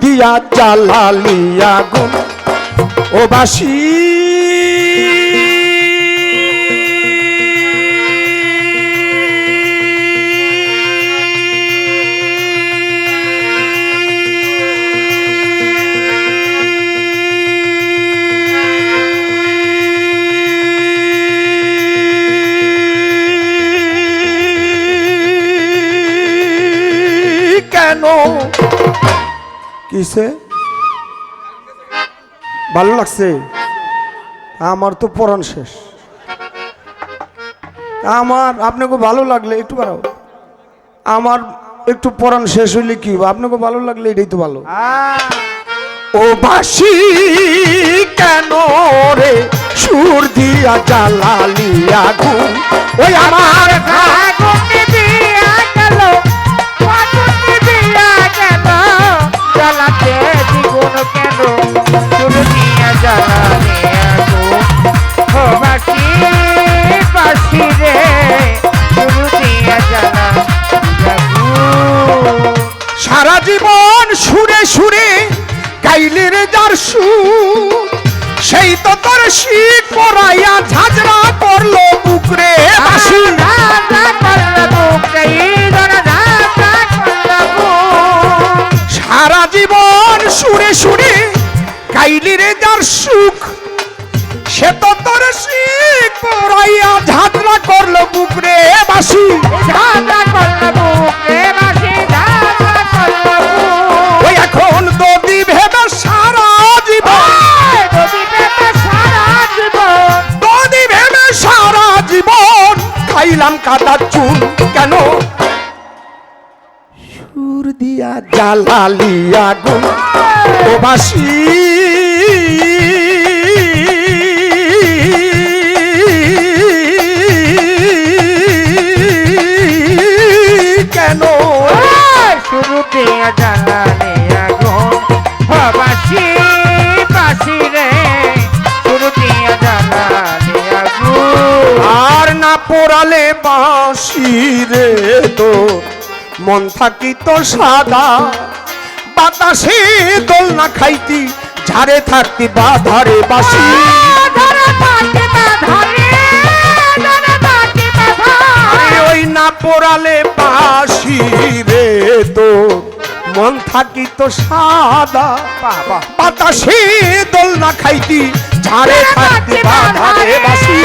দিয়া জ্বালালি আগুন ও বাসি কিসে ভালো লাগছে। আমার তো পড়ান শেষ। আমার, আপনাকে ভালো লাগলে একটু বাড়াও আমার একটু পড়ান শেষ হইলে কি? আপনাকে ভালো লাগলে এটাই তো ভালো। ও বাসি, কেন রে সুর দিয়া জ্বালালি আগুন? ওই আমার সারা জীবন সুরে সুরে গাইলের যার সুর সেই তো তোর শীত পরাইয়া ঝাঁঝরা করল বুকরে সারা জীবন সুরে সুরে গাইলির খাইলাম কাদা চুন কেন? সুর দিয়া জ্বালালি আগুন ও বাসি না পোড়ালে বাঁশি রে তো। মন থাকি তো সাদা বাতাসে দোল না খাইতি ঝাড়ে থাকতি বাসি। ধরে ধরে ধরে আরে ওই না পোড়ালে বাঁশি রে তো। মন থাকি তো সাদা বাবা। বাতাসে দোল না খাইতি ঝাড়ে থাকতি বাধারে বাসি।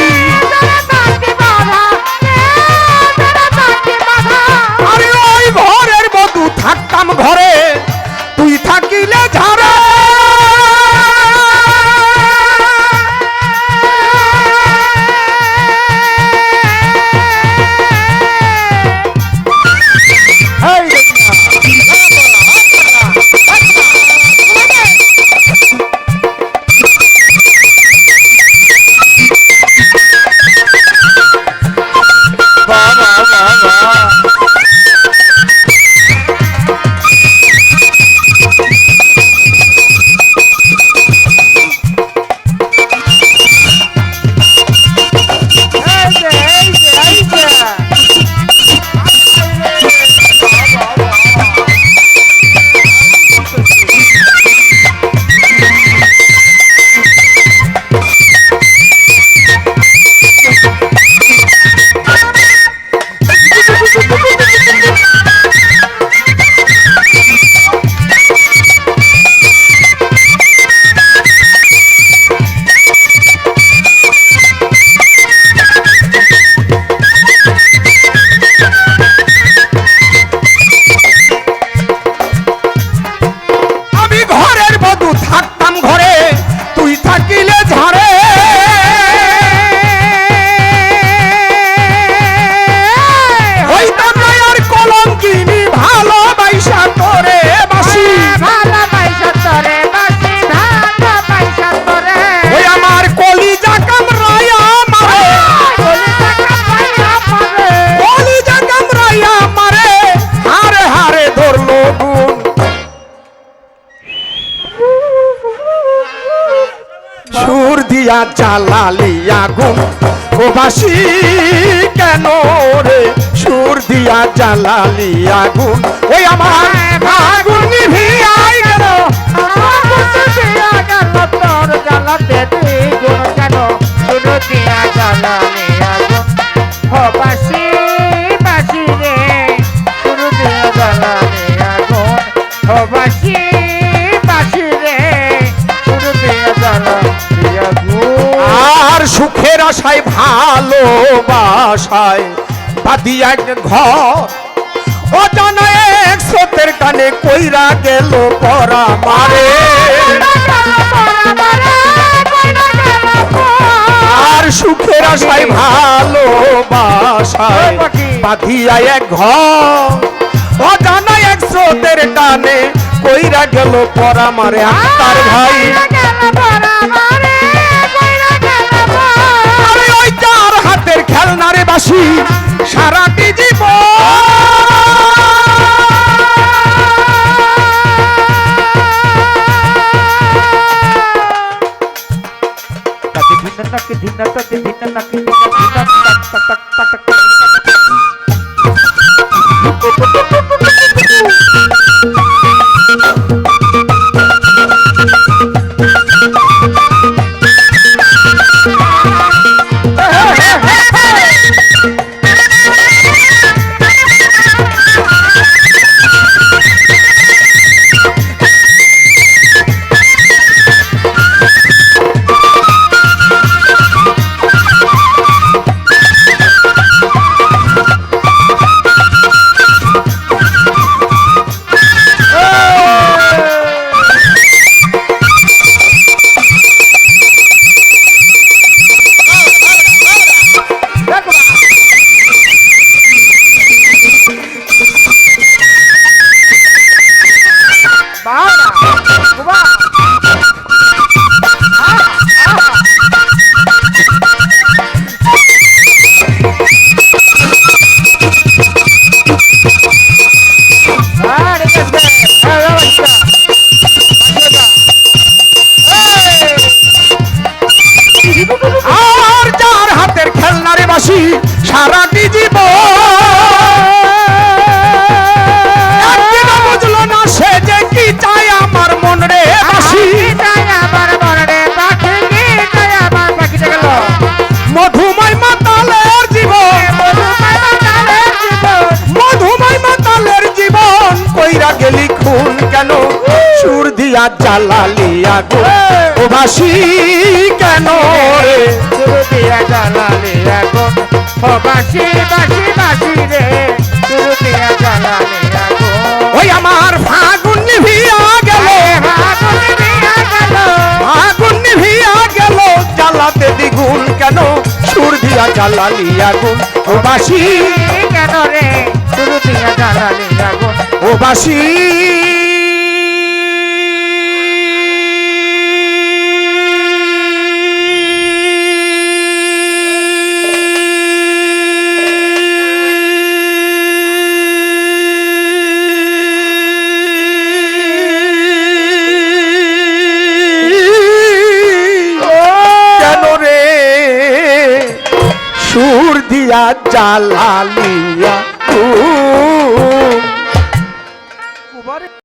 ঘরের দিয়া জ্বালালি আগুন। প্রবাসী কেন রে সুর দিয়া জ্বালালি আগুন? ওই আমার আগুন নিভিয়াই গেল। জ্বালাতে কেন? দিয়া জ্বালা। ভালোবাসায় বাদি এক ঘর। অজানা এক স্রোতের টানে কইরা গেল পরা মারে। আর সুখের আশায় ভালোবাসায় বাঁধিয়া এক ঘর। অজানা এক স্রোতের টানে কইরা গেল পরা মারে। আত্মার ভাই খেলনারে বাসি সারাটি জীব খেলনারে বাসি সারাটি জীব বুঝলো না সে যে কি চায় আমার মন রে বাসি। মধুময় মাতালের জীবন। মধুময় মাতালের জীবন। কইরা গেলি খুন কেন? সুর দিয়া জ্বালালি আগুন। ও বাসি কেন রে? ওই আমার ফাগুন নিভিয়া গেল। আগুন নিভিয়া গেল। জ্বালাতে দ্বিগুণ কেন? সুর দিয়া জ্বালালি আগুন। ও বাসি কেন রে? শুরু দিয়া জ্বালানি আগুন। ও বাসি সুর দিয়া জ্বালালিয়া